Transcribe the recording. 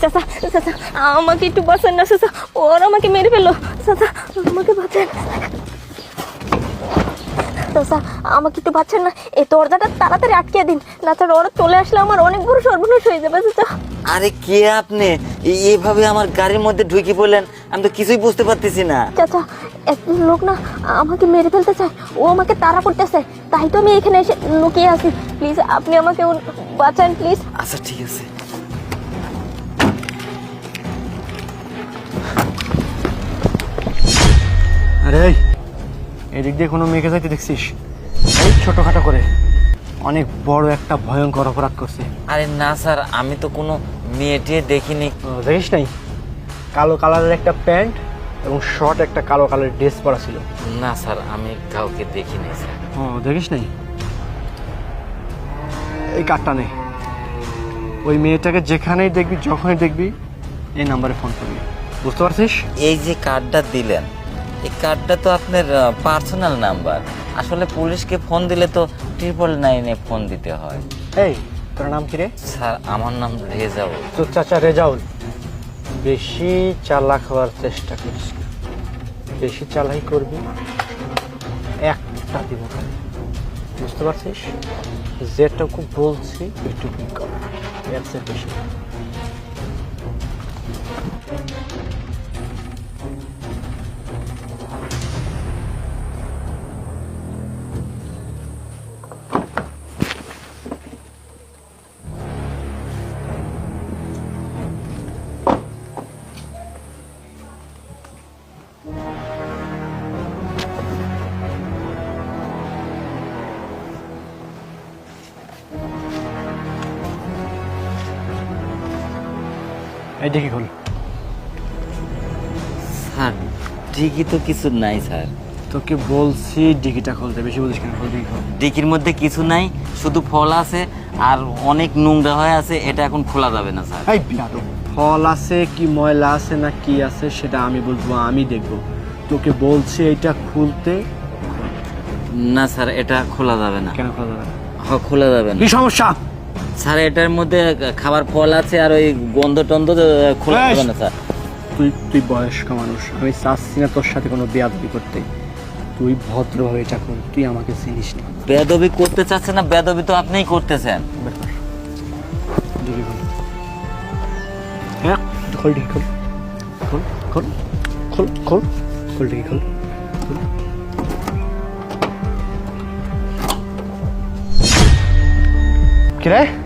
চাচা চাচা আমাকে একটু বাঁচান না চাচা। ওর আমাকে মেরে ফেলল। চাচা আমাকে বাঁচান। চাচা আমাকে একটু বাঁচান না। এই দরজাটা তাড়াতাড়ি আটকে দিন। না ছাড়া ওরা চলে আসলে আমার অনেক বড় সর্বনাশ হয়ে যাবে চাচা। আরে কে আপনি? এই- এইভাবে আমার গাড়ির মধ্যে ঢুকে পড়লেন আমি তো কিছুই বুঝতে পারতেছি না। চাচা একজন লোক না আমাকে মেরে ফেলতে চায়। ও আমাকে তাড়া করতেছে। তাই তো আমি এখানে এসে লুকিয়ে আছি। প্লিজ আপনি আমাকে বাঁচান প্লিজ। আচ্ছা ঠিক আছে। এদিক দিয়ে কোনো মেয়েকে যাইতে দেখছিস? এই ছোটোখাটো করে। অনেক বড় একটা ভয়ঙ্কর অপরাধ করছে। আরে না স্যার আমি তো কোনো মেয়েটিয়ে দেখিনি। দেখিস নাই? কালো কালারের একটা প্যান্ট এবং শর্ট একটা কালো কালারের ড্রেস পরা ছিল। না স্যার আমি কাউকে দেখিনি স্যার। ও দেখিস নাই? এই কার্ডটা নে। ওই মেয়েটাকে যেখানেই দেখবি যখনই দেখবি এই নাম্বারে ফোন করবি। বুঝতে পারছিস? এই যে কার্ডটা দিলেন এই কার্ডটা তো আপনার পার্সোনাল নাম্বার আসলে পুলিশকে ফোন দিলে তো ট্রিপল নাইনে ফোন দিতে হয়। এই তোর নাম কি রে? স্যার আমার নাম রেজাউল। তোর চাচা রেজাউল। বেশি চালাক হওয়ার চেষ্টা করিস বেশি চালাই করবি একটা দিব বুঝতে পারছিস? যেটুকু বলছি ওইটুকুই কর। এর চেয়ে বেশি এই দেখি খোল। স্যার তো কিছু নাই স্যার। তোকে বলছি ডিকিটা খুলতে বেশি বলিস কেন? খোল খোল। মধ্যে কিছু নাই শুধু ফল আছে আর অনেক নোংরা হয়ে আছে এটা এখন খোলা যাবে না স্যার। এই বিয়াদব ফল আছে কি ময়লা আছে না কি আছে সেটা আমি বলব আমি দেখব। তোকে বলছি এটা খুলতে না স্যার এটা খোলা যাবে না। কেন খোলা যাবে না? হ খোলা যাবে না। কি সমস্যা? স্যার এটার মধ্যে খাবার ফল আছে আর ওই গন্ধ টন্ধ খোলা যাবে না স্যার। তুই তুই বয়স্ক মানুষ আমি চাচ্ছি না তোর সাথে কোনো বেয়াদবি করতে। তুই ভদ্রভাবে এটা কর তুই আমাকে চিনিস না। বেদবি করতে চাচ্ছে না বেদবি তো আপনিই করতেছেন। হ্যাঁ খোল ডিগি খোল খোল খোল খোল খোল খোল ডিগি খোল খোল। কি রে